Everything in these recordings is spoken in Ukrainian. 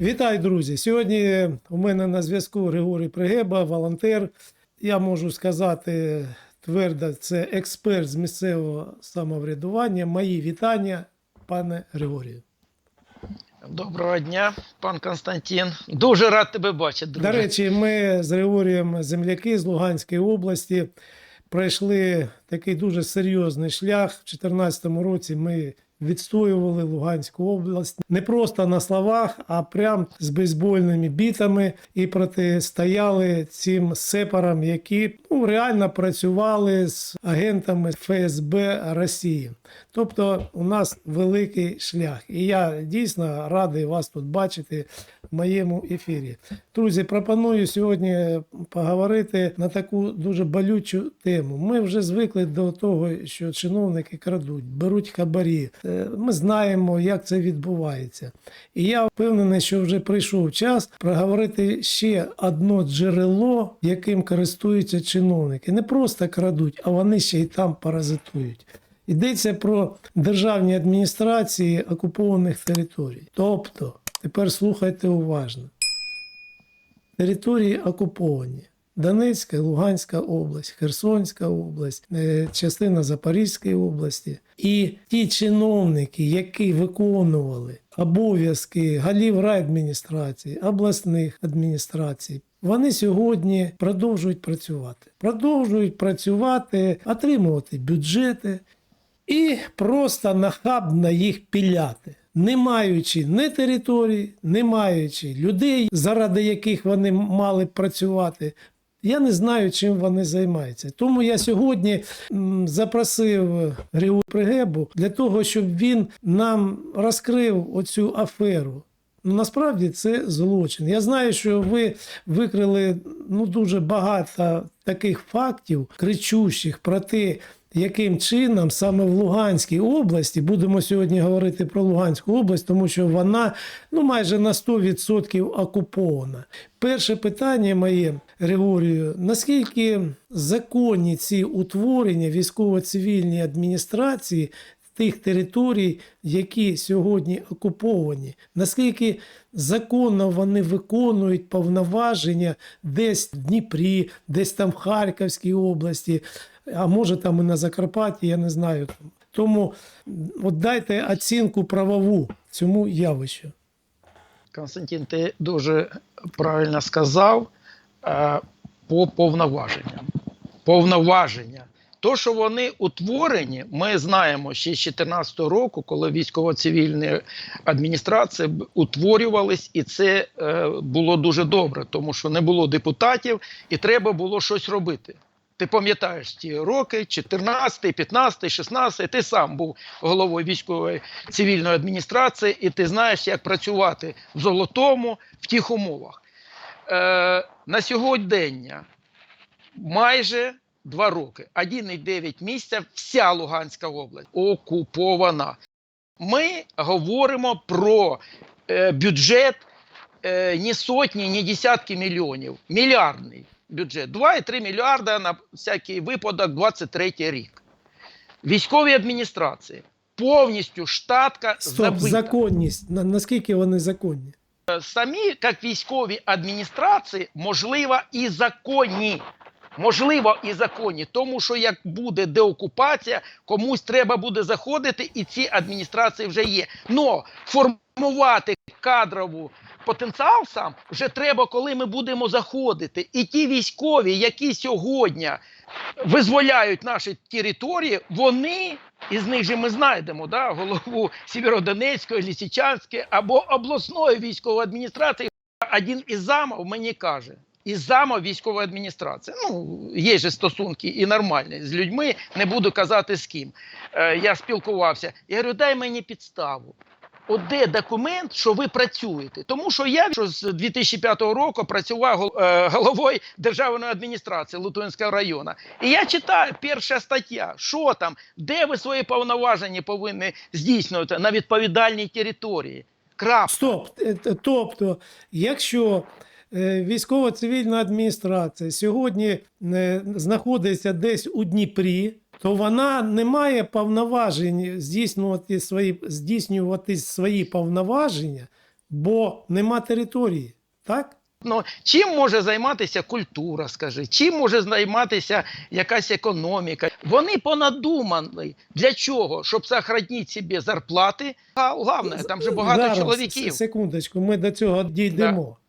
Вітаю, друзі! Сьогодні у мене на зв'язку Григорій Пригеба, волонтер. Я можу сказати твердо, це експерт з місцевого самоврядування. Мої вітання, пане Григорію. Доброго дня, пан Константин. Дуже рад тебе бачити. Друже. До речі, ми з Григорієм земляки з Луганської області пройшли такий дуже серйозний шлях. У 2014 році ми відстоювали Луганську область не просто на словах, а прям з бейсбольними бітами і протистояли цим сепарам, які ну, реально працювали з агентами ФСБ Росії. Тобто у нас великий шлях. І я дійсно радий вас тут бачити в моєму ефірі. Друзі, пропоную сьогодні поговорити на таку дуже болючу тему. Ми вже звикли до того, що чиновники крадуть, беруть хабарі. Е, Ми знаємо, як це відбувається. І я впевнений, що вже прийшов час проговорити ще одно джерело, яким користуються чиновники. Не просто крадуть, а вони ще й там паразитують. Йдеться про державні адміністрації окупованих територій. Тобто, тепер слухайте уважно. Території окуповані. Донецька, Луганська область, Херсонська область, е, частина Запорізької області. І ті чиновники, які виконували обов'язки голів райадміністрації, обласних адміністрацій, вони сьогодні продовжують працювати. Продовжують працювати, отримувати бюджети і просто нахабно їх піляти. Не маючи ні територій, не маючи людей, заради яких вони мали працювати, я не знаю, чим вони займаються. Тому я сьогодні запросив Григорія Пригебу для того, щоб він нам розкрив оцю аферу. Ну, насправді це злочин. Я знаю, що ви викрили ну, дуже багато таких фактів, кричущих про те, яким чином саме в Луганській області будемо сьогодні говорити про Луганську область, тому що вона ну майже на 100% окупована. Перше питання моє Григорію: наскільки законні ці утворення військово-цивільні адміністрації тих територій, які сьогодні окуповані, наскільки законно вони виконують повноваження десь в Дніпрі, десь там в Харківській області, а може там і на Закарпатті, я не знаю. Тому от дайте оцінку правову цьому явищу. Константин, ти дуже правильно сказав е, по повноваженням. Повноваження. То, що вони утворені, ми знаємо ще з 2014 року, коли військово-цивільні адміністрації утворювались, і це е, було дуже добре, тому що не було депутатів і треба було щось робити. Ти пам'ятаєш ті роки, 14, 15, 16, ти сам був головою військової цивільної адміністрації, і ти знаєш, як працювати в золотому в тих умовах. Е, на сьогодення майже два роки, 1,9 місяця, вся Луганська область окупована. Ми говоримо про е, бюджет е, ні сотні, ні десятки мільйонів, мільярдний бюджет. 2,3 мільярда на всякий випадок 23 рік. Військові адміністрації повністю штатка Стоп, забита. законність. На- Наскільки вони законні? Самі, як військові адміністрації, можливо, і законні. Можливо, і законні, тому що як буде деокупація, комусь треба буде заходити, і ці адміністрації вже є. Но формувати кадрову потенціал сам вже треба, коли ми будемо заходити. І ті військові, які сьогодні визволяють наші території, вони із них же ми знайдемо да, голову Сєвєродонецької, Лісичанської або обласної військової адміністрації. Один із замов мені каже. Із замов військової адміністрації. Ну, є же стосунки і нормальні з людьми, не буду казати з ким. Е, я спілкувався. Я говорю, дай мені підставу. От де документ, що ви працюєте? Тому що я що з 2005 року працював е, головою державної адміністрації Лутуїнського району. І я читаю перша стаття, що там, де ви свої повноваження повинні здійснювати на відповідальній території. Крапка. Стоп. Е, Тобто, якщо е, військово-цивільна адміністрація сьогодні е, знаходиться десь у Дніпрі, то вона не має повноважень здійснювати свої, здійснювати свої повноваження бо нема території, так? Ну, чим може займатися культура, скажи, чим може займатися якась економіка? Вони понадумали. Для чого? Щоб сохранити собі зарплати. А головне, там же багато Зараз, чоловіків. Секундочку, ми до цього дійдемо. Е,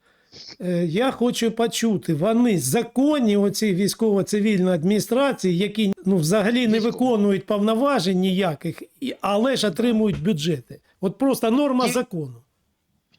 Я хочу почути, вони законні оці військово-цивільної адміністрації, які ну, взагалі не виконують повноважень ніяких, але ж отримують бюджети. От просто норма Ті- закону.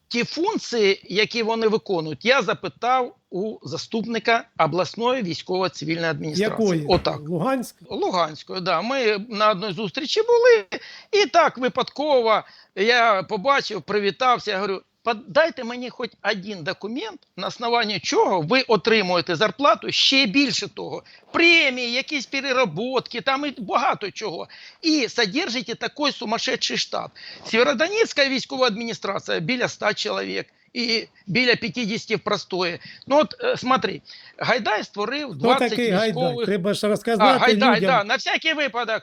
Ті функції, які вони виконують, я запитав у заступника обласної військово-цивільної адміністрації. Якої? Отак. Луганськ? Луганської, да. Ми на одній зустрічі були, і так випадково я побачив, привітався. Я говорю: дайте мені хоч один документ, на основанні чого ви отримуєте зарплату ще більше того. Премії, якісь переработки, там і багато чого. І содержите такий сумасшедший штат. Сєвєродонецька військова адміністрація біля 100 чоловік. І біля 50 в простої. Ну от е, смотри, Гайдай створив Хто 20 такий військових Гайдай? Треба ж а, розказати Гайдай, людям. да, на всякий випадок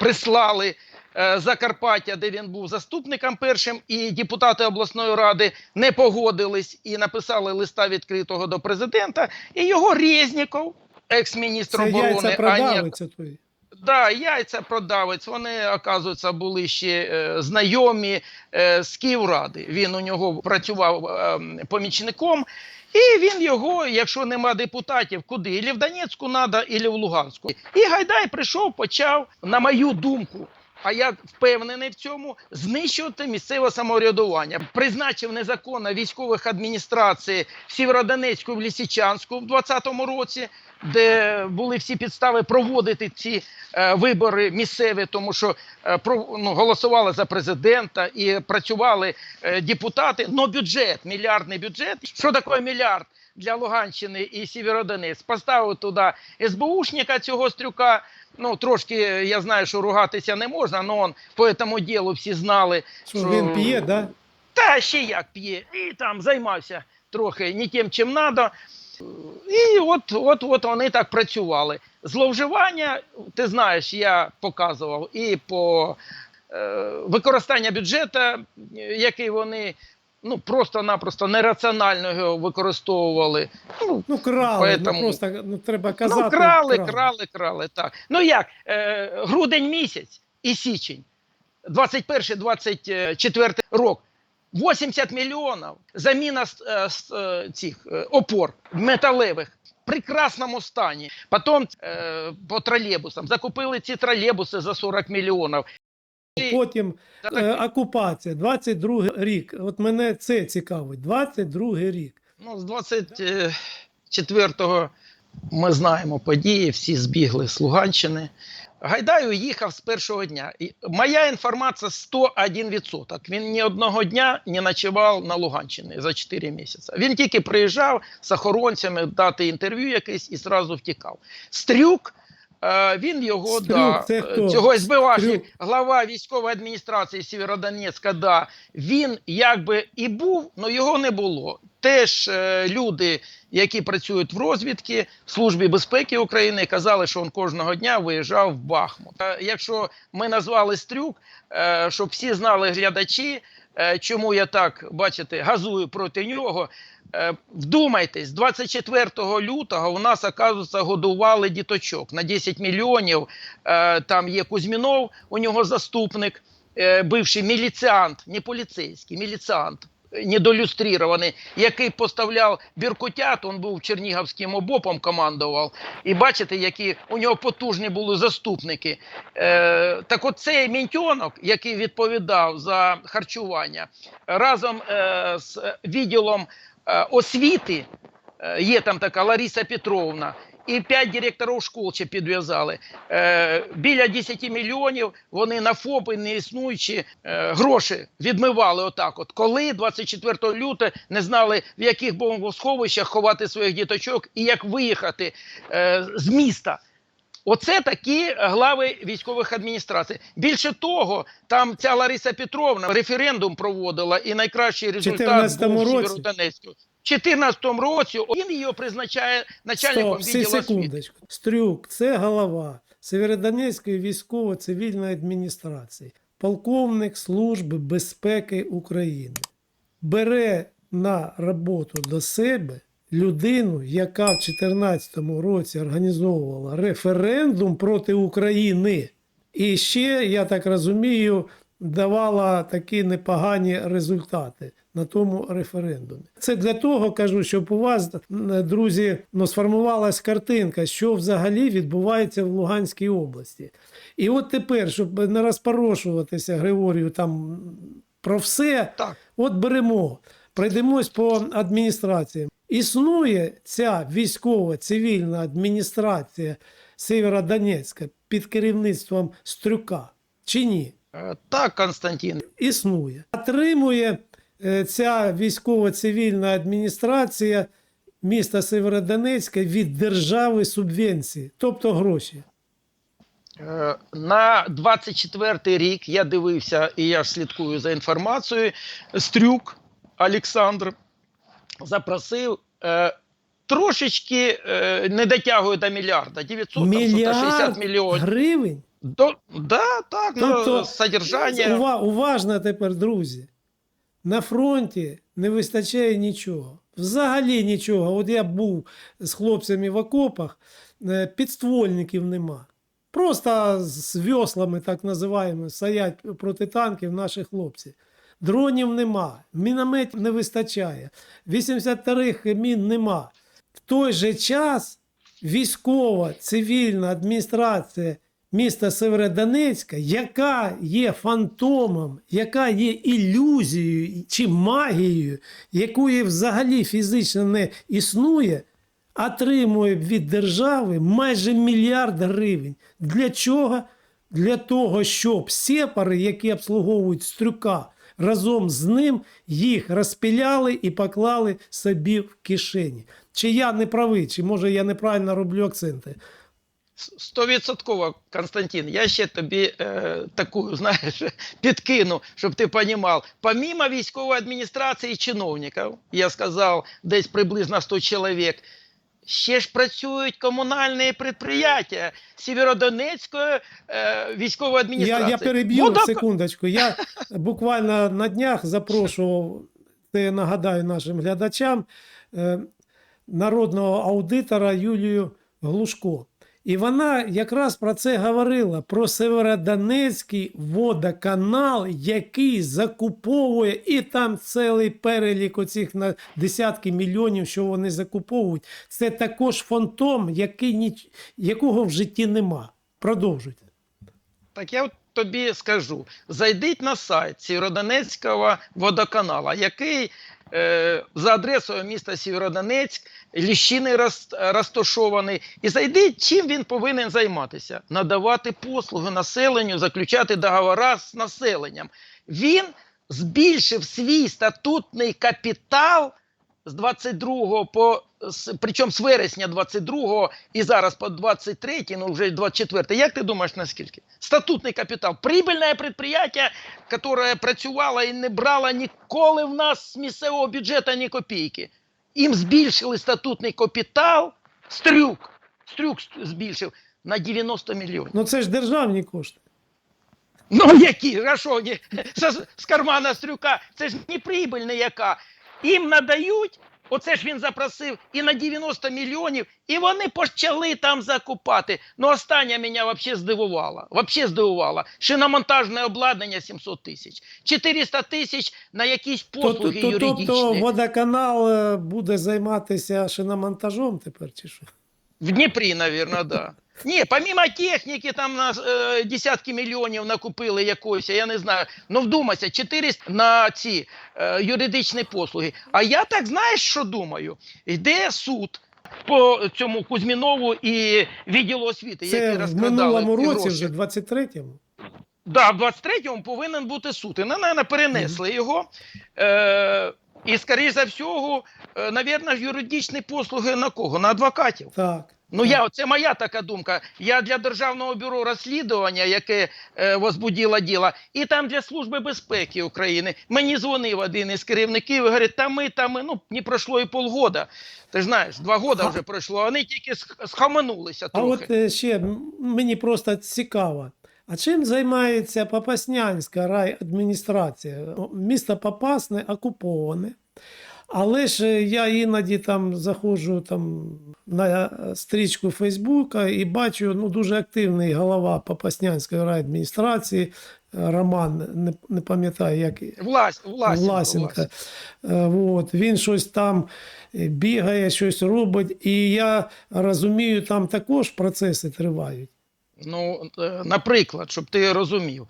прислали Закарпаття, де він був заступником першим, і депутати обласної ради не погодились і написали листа відкритого до президента. І його Резніков, екс-міністр оборони, яйця а не продавиться твої. Да, яйця продавець. Вони, оказується, були ще е, знайомі е, з Київради. Він у нього працював е, помічником. І він його, якщо нема депутатів, куди? Ілі в Донецьку треба, ілі в Луганську. І Гайдай прийшов, почав, на мою думку, а я впевнений в цьому, знищувати місцеве самоврядування. Призначив незаконно військових адміністрацій в Сєвєродонецьку, в Лісичанську в 2020 році, де були всі підстави проводити ці е, вибори місцеві, тому що е, про, ну, голосували за президента і працювали е, депутати. Но бюджет, мільярдний бюджет. Що таке мільярд? Для Луганщини і Сєвєродонець поставив туди СБУшника цього стрюка. Ну трошки я знаю, що ругатися не можна, але он по цьому ділу всі знали. Що він п'є, да? Та ще як п'є. І там займався трохи не тим, чим треба. І от, от, от вони так працювали. Зловживання, ти знаєш, я показував і по е, використання бюджету, який вони ну, просто-напросто нераціонально його використовували. Ну, Ну, крали, Поэтому- ну просто ну, треба казати. ну, крали, крали, крали, так. Ну як, е, грудень місяць і січень, 21-24 рок. 80 мільйонів заміна е, е, цих е, опор металевих в прекрасному стані. Потім е, по тролейбусам закупили ці тролейбуси за 40 мільйонів. Потім е, окупація, 22 рік. От мене це цікавить. 22 рік. Ну, з 24-го ми знаємо події, всі збігли з Луганщини. Гайдай уїхав з першого дня. І моя інформація 101%. Він ні одного дня не ночував на Луганщині за 4 місяці. Він тільки приїжджав з охоронцями дати інтерв'ю якесь і зразу втікав. Стрюк. Е, Він його Стрюк, да, це е, хто? цього СБУшник, глава військової адміністрації Сєвєродонецька, да, він якби і був, але його не було. Теж е, люди, які працюють в розвідці, в службі безпеки України, казали, що він кожного дня виїжджав в Бахмут. Е, якщо ми назвали стрюк, е, щоб всі знали глядачі, е, чому я так бачите, газую проти нього. Е, Вдумайтесь, 24 лютого у нас, оказується, годували діточок на 10 мільйонів. Е, Там є Кузьмінов, у нього заступник, е, бивший міліціант, не поліцейський, міліціант. Недолюстрірований, який поставляв біркутят, він був Чернігівським обопом командував. І бачите, які у нього потужні були заступники. Так от цей мінтьонок, який відповідав за харчування, разом з відділом освіти, е, є там така Лариса Петровна, і п'ять директорів школ ще підв'язали. Е, біля 10 мільйонів вони на ФОПи неіснуючі е, гроші відмивали отак. От коли 24 лютого не знали, в яких бомбосховищах ховати своїх діточок і як виїхати е, з міста. Оце такі глави військових адміністрацій. Більше того, там ця Лариса Петровна референдум проводила, і найкращий результат 14-му був? Сєвєродонецьку. В 2014 році він її призначає начальником Стоп, освіти. секундочку. Стрюк, це голова Северодонецької військово-цивільної адміністрації, полковник Служби безпеки України. бере на роботу до себе людину, яка в 2014 році організовувала референдум проти України. І ще, я так розумію, давала такі непогані результати на тому референдумі. Це для того кажу, щоб у вас, друзі, ну, сформувалась картинка, що взагалі відбувається в Луганській області. І от тепер, щоб не розпорошуватися, Григорію, там про все, Так. От беремо, пройдемось по адміністраціям. Існує ця військова цивільна адміністрація Сєвєродонецька під керівництвом Стрюка чи ні? Е, Так, Константин. Існує. Отримує е, ця військова цивільна адміністрація міста Сєвєродонецька від держави субвенції, тобто гроші. Е, На 24 рік я дивився, і я слідкую за інформацією. Стрюк Олександр запросив е, трошечки е, не дотягує до мільярда, 900 там, що-то 60 Мільярд мільйонів. гривень. До, да, так, Тобто, на содержання. Ува- уважно тепер, друзі. На фронті не вистачає нічого. Взагалі нічого. От я був з хлопцями в окопах, е, підствольників нема. Просто з веслами, так називаємо, стоять проти танків наші хлопці. Дронів нема, мінометів не вистачає, 82-х мін нема. В той же час військова цивільна адміністрація міста Северодонецька, яка є фантомом, яка є ілюзією чи магією, якої взагалі фізично не існує, отримує від держави майже мільярд гривень. Для чого? Для того, щоб сепари, які обслуговують стрюка, разом з ним їх розпіляли і поклали собі в кишені. Чи я не правий, чи може я неправильно роблю акценти? Стовідсотково, Константин, я ще тобі е, таку, знаєш, підкину, щоб ти розумів. Помимо військової адміністрації і чиновників, я сказав, десь приблизно 100 чоловік, ще ж працюють комунальні підприємства Сєвєродонецької е, військової адміністрації. я переб'ю ну, секундочку. Я буквально на днях запрошував, це нагадаю нашим глядачам, е, народного аудитора Юлію Глушко. І вона якраз про це говорила: про Северодонецький водоканал, який закуповує, і там цілий перелік оцих на десятки мільйонів, що вони закуповують. Це також фантом, який ніч... якого в житті нема. Продовжуйте. Так я от тобі скажу: зайдіть на сайт Сєвєродонецького водоканала, який за адресою міста Сєвєродонецьк, Ліщини роз- розташований, і зайдіть, чим він повинен займатися: надавати послуги населенню, заключати договори з населенням. Він збільшив свій статутний капітал з 22 по причому з вересня 22 і зараз по 23, ну вже 24. Як ти думаєш наскільки? Статутний капітал. Прибильне підприємство, яке працювало і не брало ніколи в нас з місцевого бюджету ні копійки. Їм збільшили статутний капітал. Стрюк. Стрюк збільшив на 90 мільйонів. Ну це ж державні кошти. Ну які? А що, з, з кармана стрюка? Це ж не прибыль яка. Їм надають, оце ж він запросив, і на 90 мільйонів, і вони почали там закупати. Ну, останнє мене взагалі здивувало. Взагалі здивувало. Шиномонтажне обладнання 700 тисяч. 400 тисяч на якісь послуги Тобто, юридичні. тобто водоканал е, буде займатися шиномонтажом тепер, чи що? В Дніпрі, мабуть, да. Ні, помимо техніки, там на е, десятки мільйонів накупили якоїсь, я не знаю. Ну вдумайся, 400 на ці е, юридичні послуги. А я так знаєш, що думаю? Йде суд по цьому Кузьмінову і відділу освіти, Це які в розкрадали минулому ці році, гроші. вже 23-му. Да, в 23-му повинен бути суд. І, наверное, перенесли його. Е, і, скоріш за всього, е, навірно, юридичні послуги на кого? На адвокатів. Так. Ну, я, це моя така думка. Я для Державного бюро розслідування, яке е, возбудило діло, і там для Служби безпеки України. Мені дзвонив один із керівників і говорить, та ми, та ми, ну, не пройшло і полгода. Ти ж знаєш, два года вже пройшло, вони тільки сх- схаменулися А от е, ще мені просто цікаво. А чим займається Попаснянська райадміністрація? Місто Попасне окуповане. Але ж е, я іноді там заходжу там на стрічку Фейсбука і бачу ну, дуже активний голова Попаснянської райадміністрації е, Роман, не, не пам'ятаю, як Влас, Власенко, Власенка. Е, От, він щось там е, бігає, щось робить. І я розумію, там також процеси тривають. Ну, е, наприклад, щоб ти розумів,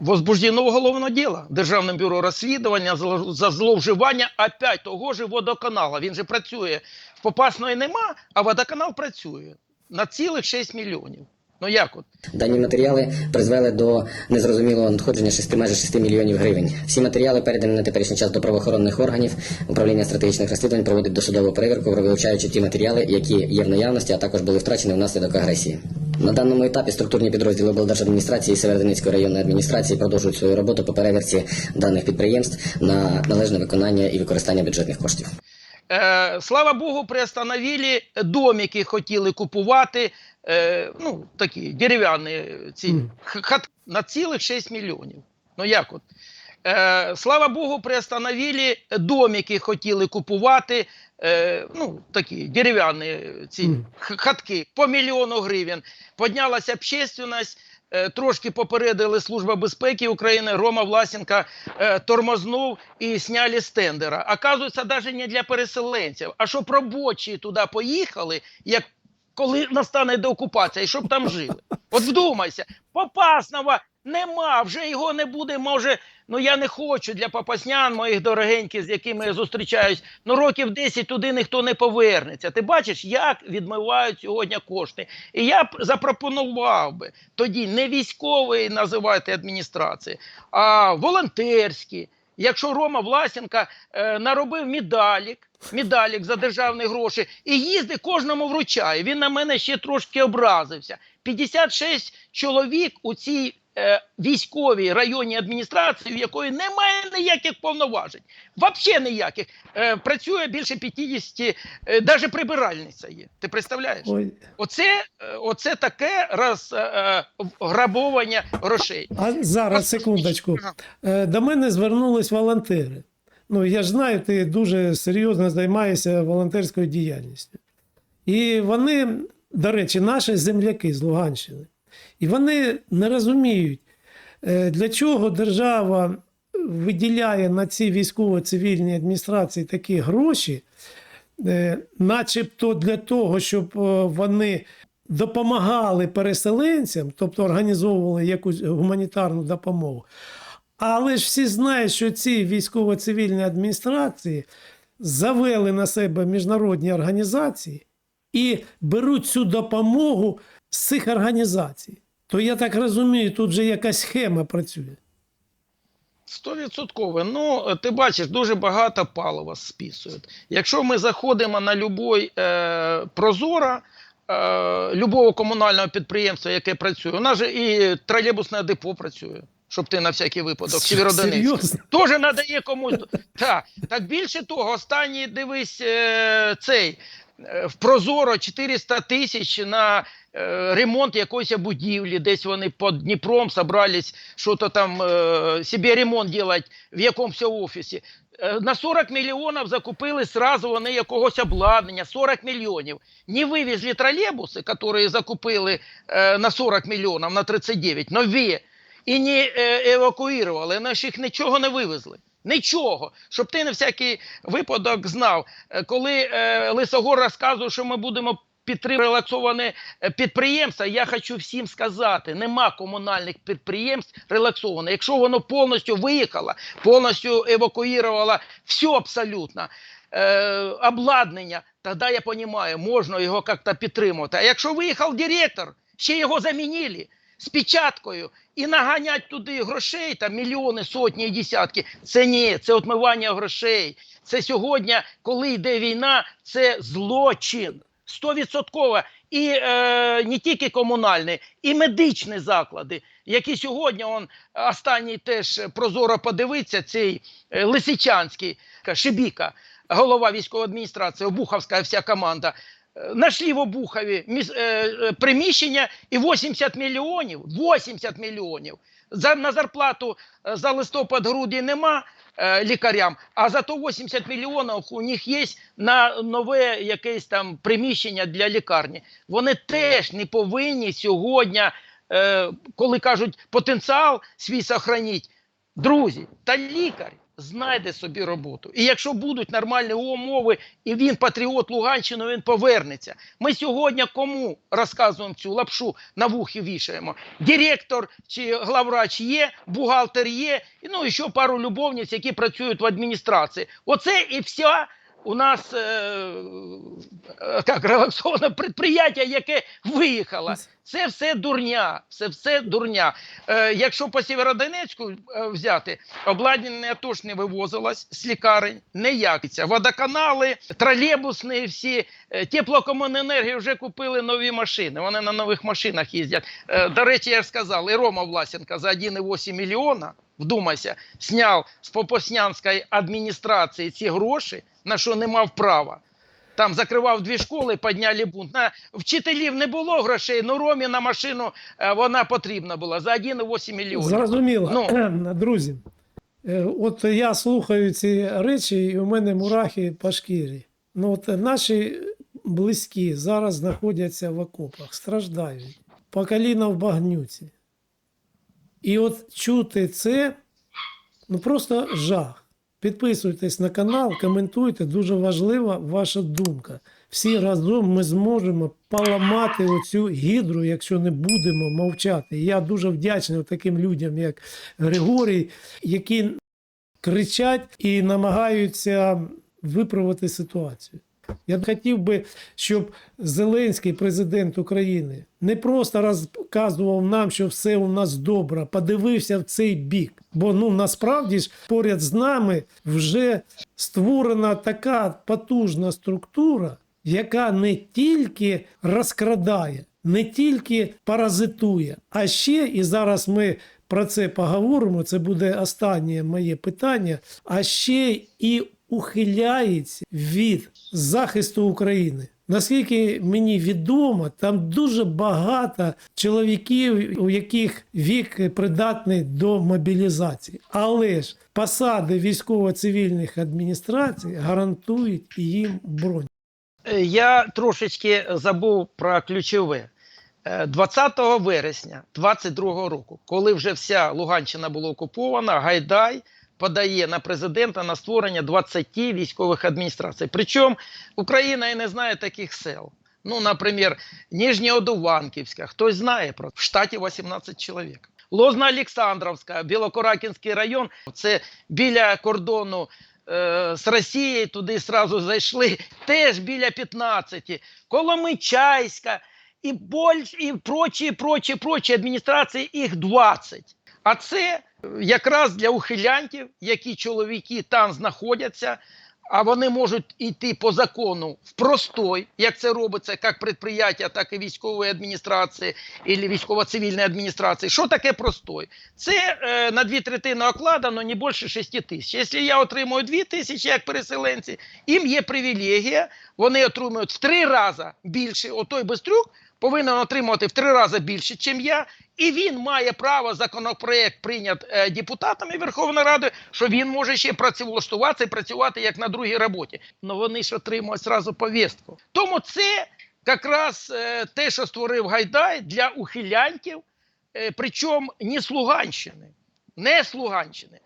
возбуждено уголовне діло Державним бюро розслідування за- зловживання опять того ж водоканала. Він же працює в Попасної нема, а водоканал працює на цілих 6 мільйонів. Ну як от? Дані матеріали призвели до незрозумілого надходження 6, майже 6 мільйонів гривень. Всі матеріали передані на теперішній час до правоохоронних органів. Управління стратегічних розслідувань проводить досудову перевірку, вилучаючи ті матеріали, які є в наявності, а також були втрачені внаслідок агресії. На даному етапі структурні підрозділи облдержадміністрації і Северодонецької районної адміністрації продовжують свою роботу по перевірці даних підприємств на належне виконання і використання бюджетних коштів. Е, слава Богу, приостановили домики, хотіли купувати. Е, ну, такі дерев'яні ці хат на цілих 6 мільйонів. Ну як от? Е, слава Богу, приостановили домики, хотіли купувати. Е, ну, такі дерев'яні ці хатки по мільйону гривень. Поднялася общественность. е, Трошки попередили Служба безпеки України, Рома Власенка е, тормознув і сняли з тендера. Оказується, навіть не для переселенців, а щоб робочі туди поїхали, як коли настане деокупація, і щоб там жили. От вдумайся, Попасного нема, вже його не буде. Може, ну я не хочу для попаснян, моїх дорогеньких, з якими я зустрічаюсь. Ну років 10 туди ніхто не повернеться. Ти бачиш, як відмивають сьогодні кошти. І я б запропонував би тоді не військової називати адміністрації, а волонтерські. Якщо Рома Власенка е, наробив медалік, медалік за державні гроші і їздить кожному вручає. Він на мене ще трошки образився. 56 чоловік у цій військовій районній адміністрації, в якої немає ніяких повноважень, взагалі ніяких. Е, працює більше 50, е, навіть прибиральниця є. Ти представляєш? Ой. Оце, е, оце таке розграбовування грошей. А зараз, секундочку. Е, До мене звернулись волонтери. Ну, я ж знаю, ти дуже серйозно займаєшся волонтерською діяльністю. І вони, до речі, наші земляки з Луганщини. І вони не розуміють, е, для чого держава виділяє на ці військово-цивільні адміністрації такі гроші, е, начебто для того, щоб е, вони допомагали переселенцям, тобто організовували якусь гуманітарну допомогу. Але ж всі знають, що ці військово-цивільні адміністрації завели на себе міжнародні організації і беруть цю допомогу з цих організацій. То я так розумію, тут же якась схема працює. Стовідсотково. Ну, ти бачиш, дуже багато палива списують. Якщо ми заходимо на любой е, прозора, е, любого комунального підприємства, яке працює, у нас же і тролейбусне депо працює, щоб ти на всякий випадок. Сєвєродонецьк. Теж надає комусь. Так, так більше того, останній дивись е, цей. Е, В Прозоро 400 тисяч на е, ремонт якоїсь будівлі. Десь вони під Дніпром собрались що-то там е, собі ремонт робити в якомусь офісі. Е, на 40 мільйонів закупили сразу вони якогось обладнання. 40 мільйонів. Не вивезли тролейбуси, які закупили е, на 40 мільйонів, на 39, нові і не е, евакуювали, наші їх нічого не вивезли. Нічого, щоб ти на всякий випадок знав, Е, коли е, Лисогор розказує, що ми будемо підтримувати релаксоване е, підприємства, я хочу всім сказати: нема комунальних підприємств релаксованих. Якщо воно повністю виїхало, повністю евакуювало все абсолютно. Е, обладнання, тоді я розумію, можна його як-то підтримувати. А якщо виїхав директор, ще його замінили з печаткою і наганять туди грошей, там мільйони, сотні і десятки. Це ні, це отмивання грошей. Це сьогодні, коли йде війна, це злочин. Стовідсотково. І е, не тільки комунальні, і медичні заклади, які сьогодні он останній теж прозоро подивиться, цей е, Лисичанський Шибіка, голова військової адміністрації, Обуховська вся команда. Нашли в Обухові приміщення і 80 мільйонів, 80 мільйонів. За, на зарплату е, за листопад-грудень нема е, лікарям, а зато 80 мільйонів у них є на нове якесь там приміщення для лікарні. Вони теж не повинні сьогодні, е, коли кажуть, потенціал свій сохраніть. Друзі, та лікар знайде собі роботу. І якщо будуть нормальні умови, і він патріот Луганщини, він повернеться. Ми сьогодні кому розказуємо цю лапшу на вухи вішаємо? Директор чи главврач є, бухгалтер є, ну і ще пару любовниць, які працюють в адміністрації. Оце і вся. У нас е, е, як релаксоване підприємство, яке виїхало. Це все дурня. Це все дурня. Е, якщо по Сєвєродонецьку е, взяти, обладнання теж не вивозилось з лікарень, ніяк. Це Водоканали, тролейбусні всі, теплокомуненергію вже купили нові машини. Вони на нових машинах їздять. Е, до речі, я ж сказав, і Рома Власенко за 1,8 мільйона, вдумайся, сняв з Попоснянської адміністрації ці гроші, на що не мав права. Там закривав дві школи, підняли бунт. На вчителів не було грошей, ну Ромі на машину е, вона потрібна була за 1,8 мільйонів. Зрозуміло. Ну. Друзі, е, от я слухаю ці речі, і у мене мурахи по шкірі. Ну, от наші близькі зараз знаходяться в окопах, страждають, по коліна в багнюці. І от чути це, ну просто жах. Підписуйтесь на канал, коментуйте, дуже важлива ваша думка. Всі разом ми зможемо поламати оцю гідру, якщо не будемо мовчати. Я дуже вдячний таким людям, як Григорій, які кричать і намагаються виправити ситуацію. Я б хотів би, щоб Зеленський, президент України, не просто розказував нам, що все у нас добре, подивився в цей бік. Бо ну насправді ж поряд з нами вже створена така потужна структура, яка не тільки розкрадає, не тільки паразитує, а ще і зараз ми про це поговоримо. Це буде останнє моє питання. А ще і ухиляється від захисту України. Наскільки мені відомо, там дуже багато чоловіків, у яких вік придатний до мобілізації. Але ж посади військово-цивільних адміністрацій гарантують їм бронь. Е, Я трошечки забув про ключове. Е, 20 вересня 22 року, коли вже вся Луганщина була окупована, Гайдай подає на президента на створення 20 військових адміністрацій. Причому Україна і не знає таких сел. Ну, наприклад, Нижньоодуванківська, хтось знає про в штаті 18 чоловік. Лозно-Олександровська, Білокоракінський район це біля кордону е, з Росією, туди сразу зайшли, теж біля 15. Коломичайська і больш, і прочі, прочі, прочі адміністрації, їх 20. А це якраз для ухилянтів, які чоловіки там знаходяться, а вони можуть йти по закону в простой, як це робиться, як підприємства, так і військової адміністрації, або військово-цивільної адміністрації. Що таке простой? Це е, на дві третини окладено не більше 6 тисяч. Якщо я отримую 2 тисячі як переселенці, їм є привілегія, вони отримують в три рази більше. Отой Бестрюк повинен отримувати в три рази більше, ніж я, і він має право законопроект прийнят е, депутатами Верховної Ради, що він може ще працевлаштуватися і працювати як на другій роботі. Ну вони ж отримують зразу повістку. Тому це якраз е, те, що створив Гайдай для ухилянтів, е, причому не з Луганщини, не з Луганщини.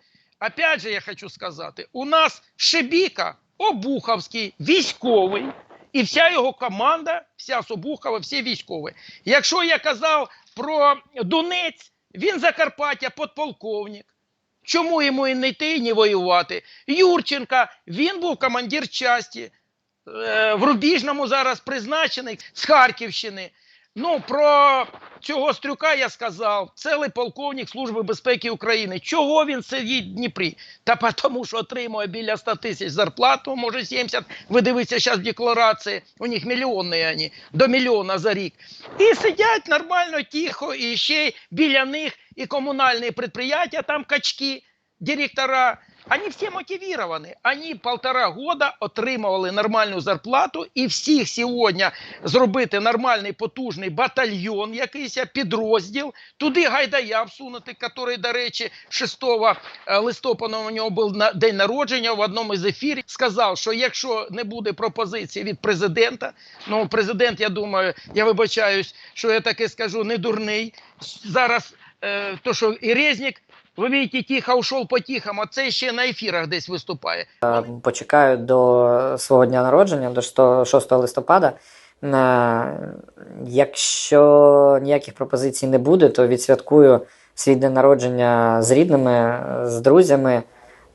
Опять же, я хочу сказати, у нас Шебіка, Обуховський, військовий, і вся його команда, вся Собухова, всі військові. Якщо я казав про Донець, він Закарпаття, подполковник. Чому йому і не йти, і не воювати? Юрченка, він був командир часті, е, в Рубіжному зараз призначений з Харківщини. Ну, про цього стрюка я сказав. Целий полковник Служби безпеки України. Чого він сидить в Дніпрі? Та тому, що отримує біля 100 тисяч зарплату, може 70. Ви дивіться зараз в декларації, у них мільйонні вони, до мільйона за рік. І сидять нормально, тихо, і ще біля них і комунальні підприємства, там качки, директора. Они все мотивированы. Они полтора года отримували нормальну зарплату і всіх сьогодні зробити нормальний потужний батальйон, якийсь підрозділ, туди Гайдая всунути, який, до речі, 6 е, листопада у нього був на день народження в одному із ефірів, сказав, що якщо не буде пропозиції від президента, ну президент, я думаю, я вибачаюсь, що я таке скажу, не дурний. Зараз е, то, що і Резнік, ви бачите, тихо ушов по-тихому, а це ще на ефірах десь виступає. почекаю до свого дня народження, до 6 6 листопада. Е, Якщо ніяких пропозицій не буде, то відсвяткую свій день народження з рідними, з друзями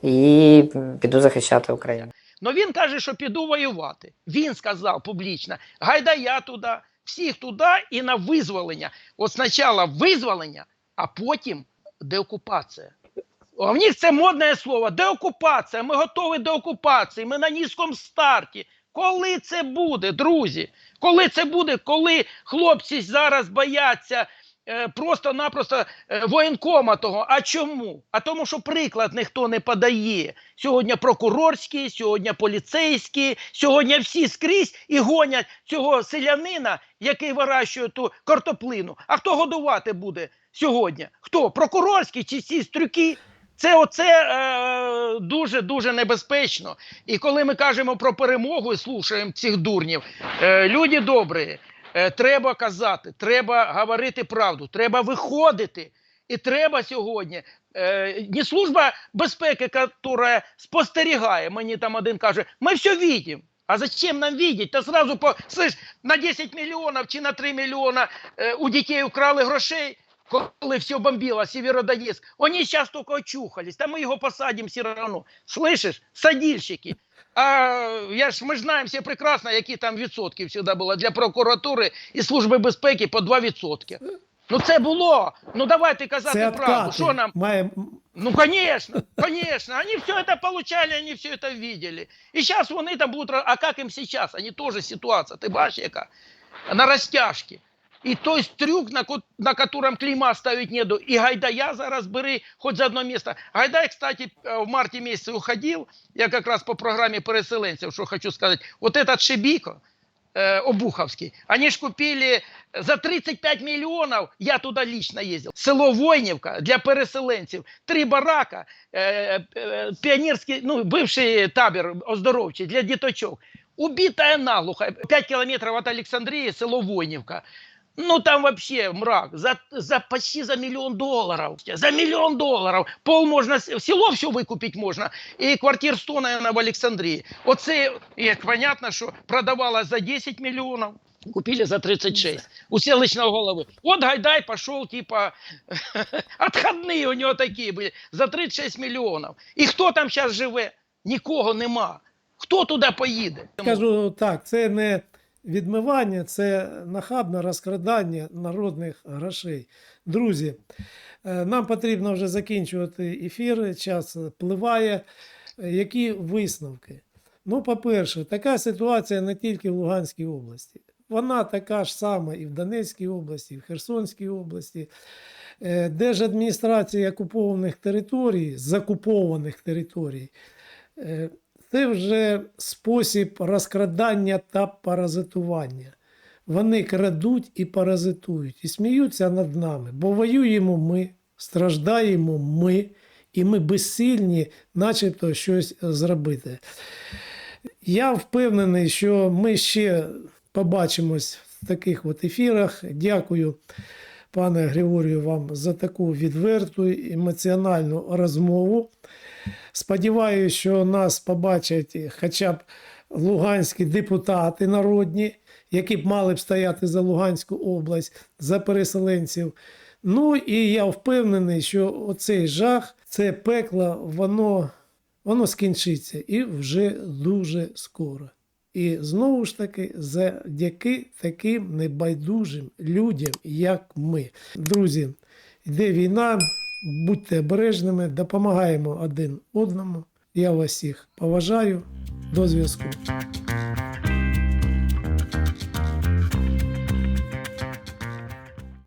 і піду захищати Україну. Ну він каже, що піду воювати. Він сказав публічно: гайдая туди, всіх туди і на визволення. От спочатку визволення, а потім деокупація. А в них це модне слово деокупація. Ми готові до окупації. Ми на низькому старті. Коли це буде, друзі? Коли це буде, коли хлопці зараз бояться е, просто-напросто е, воєнкома того. А чому? А тому, що приклад ніхто не подає. Сьогодні прокурорські, сьогодні поліцейські, сьогодні всі скрізь і гонять цього селянина, який вирощує ту картоплину. А хто годувати буде сьогодні? Хто? Прокурорські чи ці стрюки? Це оце е, дуже дуже небезпечно. І коли ми кажемо про перемогу і слухаємо цих дурнів, е, люди добрі, е, треба казати, треба говорити правду, треба виходити. І треба сьогодні е, не служба безпеки, яка спостерігає. Мені там один каже, ми все бачимо. А зачем нам видеть? Та сразу по слышь, на 10 мільйонів чи на 3 мільйона е, у дітей украли грошей, коли все бомбило Северодонецк. Они сейчас только очухались, там мы его посадим все равно. Слышишь? Садильщики. А я ж, ми ж знаємо всі прекрасно, які там відсотки всегда було для прокуратури і Служби безпеки по 2 відсотки. Ну це було. Ну давайте казати Це правду. откати. Що нам Має ну, конечно, конечно. Они все это получали, они все это видели. И сейчас вони там будут... ра- А как им сейчас? Они тоже ситуация. Ты бачишь, яка? На растяжке. І той трюк, на, ко- на котором клейма ставить неду. І Гайдая зараз бери хоть за одно место. Гайдай, кстати, э, в марте месяце уходил. Я как раз по программе переселенцев, что хочу сказать. Вот этот Шибико, э, Обуховский, они ж купили за 35 миллионов, я туда лично ездил, село Войнівка для переселенців, три барака, э, э, пионерский, ну, бывший табір оздоровчий для діточок. Убитая наглухо, 5 километров от Александрии, село Войнівка. Ну там вообще мрак. За, за почти за миллион долларов. За миллион долларов. Пол можно, село все выкупить можно. И квартир 100, наверное, в Александрии. Оце, як понятно, що продавала за 10 миллионов. Купили за 36 у селищного голови. От Гайдай пошел, типа, отходные у нього такі були, за 36 мільйонів. І хто там зараз живе? Нікого нема. Хто туди поїде? Кажу так, це не відмивання, це нахабне розкрадання народних грошей. Друзі, е, нам потрібно вже закінчувати ефір, час пливає. Які висновки? Ну, по-перше, така ситуація не тільки в Луганській області. Вона така ж сама і в Донецькій області, і в Херсонській області. Е, Держадміністрація окупованих територій, закупованих територій, е, це вже спосіб розкрадання та паразитування. Вони крадуть і паразитують, і сміються над нами, бо воюємо ми, страждаємо ми, і ми безсильні, начебто, щось зробити. Я впевнений, що ми ще побачимось в таких от ефірах. Дякую, пане Григорію, вам за таку відверту емоціональну розмову. Сподіваюся, що нас побачать хоча б луганські депутати народні, які б мали б стояти за Луганську область, за переселенців. Ну і я впевнений, що оцей жах, це пекло, воно, воно скінчиться і вже дуже скоро. І знову ж таки, завдяки таким небайдужим людям, як ми. Друзі, йде війна, будьте обережними, допомагаємо один одному. Я вас всіх поважаю. До зв'язку.